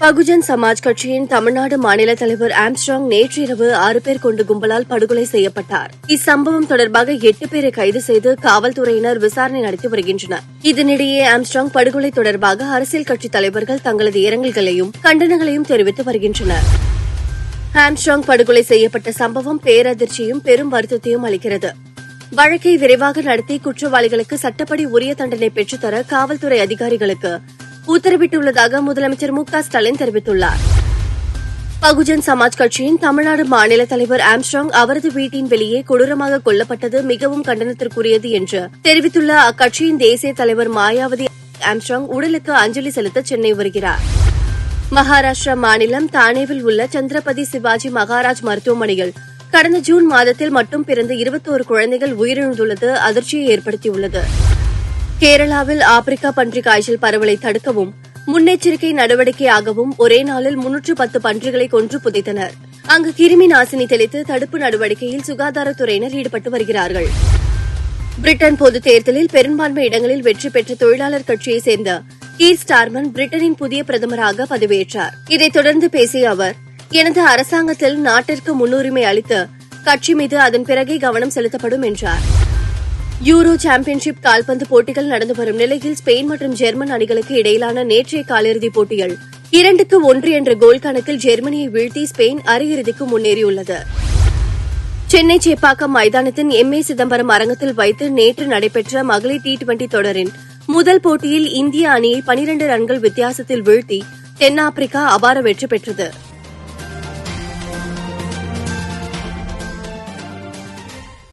பகுஜன் சமாஜ் கட்சியின் தமிழ்நாடு மாநில தலைவர் ஆம்ஸ்ட்ராங் நேற்றிரவு ஆறு பேர் கொண்டு கும்பலால் படுகொலை செய்யப்பட்டார். இச்சம்பவம் தொடர்பாக எட்டு பேரை கைது செய்து காவல்துறையினர் விசாரணை நடத்தி வருகின்றனர். இதனிடையே ஆம்ஸ்ட்ராங் படுகொலை தொடர்பாக அரசியல் கட்சித் தலைவர்கள் தங்களது இரங்கல்களையும் கண்டனங்களையும் தெரிவித்து வருகின்றனர். ஆம்ஸ்ட்ராங் படுகொலை செய்யப்பட்ட சம்பவம் பேரதிர்ச்சியும் பெரும் வருத்தத்தையும் அளிக்கிறது. வழக்கை விரைவாக நடத்தி குற்றவாளிகளுக்கு சட்டப்படி உரிய தண்டனை பெற்றுத்தர காவல்துறை அதிகாரிகளுக்கு உத்தரவிட்டுள்ளதாக முதலமைச்சர் மு க ஸ்டாலின் தெரிவித்துள்ளார். பகுஜன் சமாஜ் கட்சியின் தமிழ்நாடு மாநில தலைவர் ஆம்ஸ்ட்ராங் அவரது வீட்டின் வெளியே கொடூரமாக கொல்லப்பட்டது மிகவும் கண்டனத்திற்குரியது என்று தெரிவித்துள்ள அக்கட்சியின் தேசிய தலைவர் மாயாவதி ஆம்ஸ்ட்ராங் உடலுக்கு அஞ்சலி செலுத்த சென்னை வருகிறார். மகாராஷ்டிரா மாநிலம் தானேவில் உள்ள சந்திரபதி சிவாஜி மகாராஜ் மருத்துவமனையில் கடந்த ஜூன் மாதத்தில் மட்டும் பிறந்த இருபத்தோரு குழந்தைகள் உயிரிழந்துள்ளது அதிர்ச்சியை ஏற்படுத்தியுள்ளது. கேரளாவில் ஆப்பிரிக்கா பன்றி காய்ச்சல் பரவலை தடுக்கவும் முன்னெச்சரிக்கை நடவடிக்கையாகவும் ஒரே நாளில் முன்னூற்று பத்து பன்றிகளை கொன்று புதைத்தனர். அங்கு கிருமி நாசினி தெளித்து தடுப்பு நடவடிக்கையில் சுகாதாரத்துறையினர் ஈடுபட்டு வருகிறார்கள். பிரிட்டன் பொதுத் தேர்தலில் பெரும்பான்மை இடங்களில் வெற்றி பெற்ற தொழிலாளர் கட்சியைச் சேர்ந்த கீர் ஸ்டார்மன் பிரிட்டனின் புதிய பிரதமராக பதவியேற்றார். இதைத் தொடர்ந்து பேசிய அவர் எனது அரசாங்கத்தில் நாட்டிற்கு முன்னுரிமை அளித்து கட்சி மீது அதன் பிறகே கவனம் செலுத்தப்படும் என்றார். யூரோ சாம்பியன்ஷிப் கால்பந்து போட்டிகள் நடந்து வரும் நிலையில் ஸ்பெயின் மற்றும் ஜெர்மன் அணிகளுக்கு இடையிலான நேற்றைய காலிறுதிப் போட்டியில் இரண்டுக்கு ஒன்று என்ற கோல் கணக்கில் ஜெர்மனியை வீழ்த்தி ஸ்பெயின் அரையிறுதிக்கு முன்னேறியுள்ளது. சென்னை சேப்பாக்கம் மைதானத்தின் எம் ஏ சிதம்பரம் அரங்கத்தில் வைத்து நேற்று நடைபெற்ற மகளிர் டி டுவெண்டி தொடரின் முதல் போட்டியில் இந்திய அணியை பனிரண்டு ரன்கள் வித்தியாசத்தில் வீழ்த்தி தென்னாப்பிரிக்கா அபார வெற்றி பெற்றது.